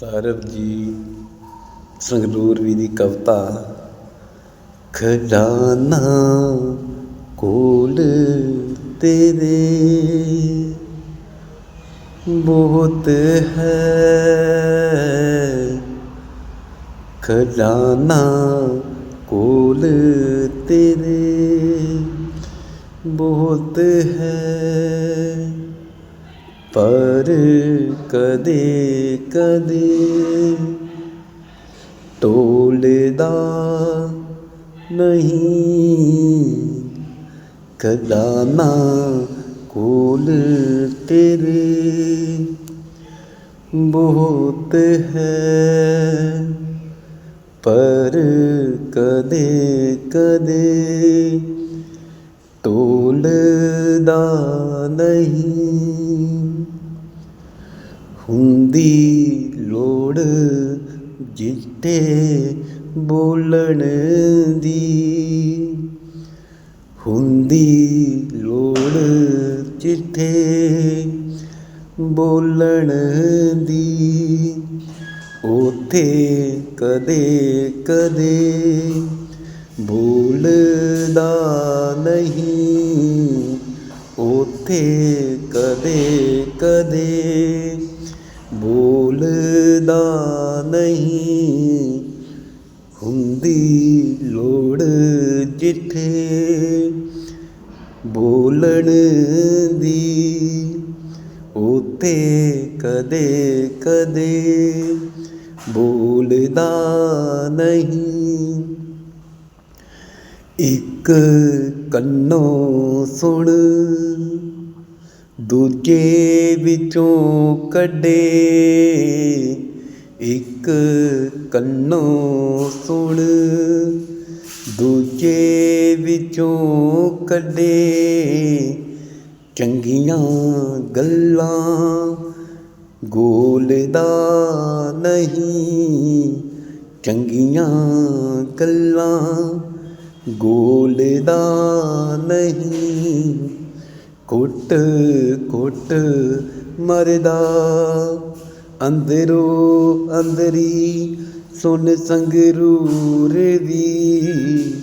ਸਰਬਜੀਤ ਸੰਗਰੂਰਵੀ ਦੀ ਕਵਿਤਾ ਖਜ਼ਾਨਾ ਕੋਲ ਤੇਰੇ ਬਹੁਤ ਹੈ। ਖਜ਼ਾਨਾ ਕੋਲ ਤੇਰੇ ਬਹੁਤ ਹੈ। ਪਰ ਕਦੇ ਕਦੇ ਟੋਲਦਾ ਨਹੀਂ। ਕਦਾ ਨਾ ਕੋਲ ਤੇਰੇ ਬਹੁਤ ਹੈ। ਪਰ ਕਦੇ ਕਦੇ ਟੋਲਦਾ ਨਹੀਂ। ਹੁੰਦੀ ਲੋੜ ਜਿੱਤੇ ਬੋਲਣ ਦੀ। ਹੁੰਦੀ ਲੋੜ ਜਿੱਥੇ ਬੋਲਣ ਦੀ। ਉਥੇ ਕਦੇ ਕਦੇ ਬੋਲਦਾ ਨਹੀਂ। ਉਥੇ ਕਦੇ ਕਦੇ ਬੋਲਦਾ ਨਹੀਂ। ਹੁੰਦੀ ਲੋੜ ਜਿੱਥੇ ਬੋਲਣ ਦੀ, ਉਥੇ ਕਦੇ ਕਦੇ ਬੋਲਦਾ ਨਹੀਂ। ਇੱਕ ਕੰਨੋਂ ਸੁਣ ਦੂਜੇ ਵਿੱਚੋਂ ਕੱਢੇ। ਇੱਕ ਕੰਨੋਂ ਸੁਣ। ਦੂਜੇ ਵਿੱਚੋਂ ਕੱਢੇ। ਚੰਗੀਆਂ ਗੱਲਾਂ ਗੋਲਦਾ ਨਹੀਂ। ਚੰਗੀਆਂ ਗੱਲਾਂ ਗੋਲਦਾ ਨਹੀਂ। ਕੁੱਟ ਕੁੱਟ ਮਰਦਾ। ਅੰਦਰੋਂ ਅੰਦਰੀ ਸੁਨ ਸੰਗਰੂਰ ਦੀ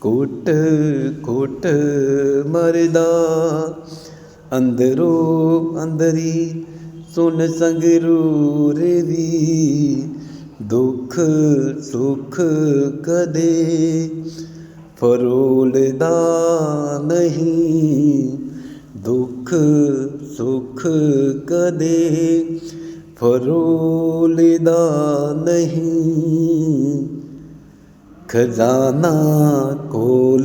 ਕੁੱਟ ਕੁੱਟ ਮਰਦਾ। ਅੰਦਰੋਂ ਅੰਦਰੀ ਸੁਨ ਸੰਗਰੂਰ ਦੀ ਦੁੱਖ ਸੁੱਖ ਕਦੇ ਫਰੋਲਦਾ ਨਹੀਂ। ਦੁੱਖ ਸੁੱਖ ਕਦੇ ਫਰੋਲਦਾ ਨਹੀਂ। ਖਜ਼ਾਨਾ ਕੋਲ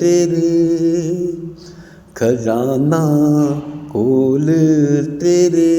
ਤੇਰੇ ਖਜ਼ਾਨਾ ਕੋਲ ਤੇਰੇ।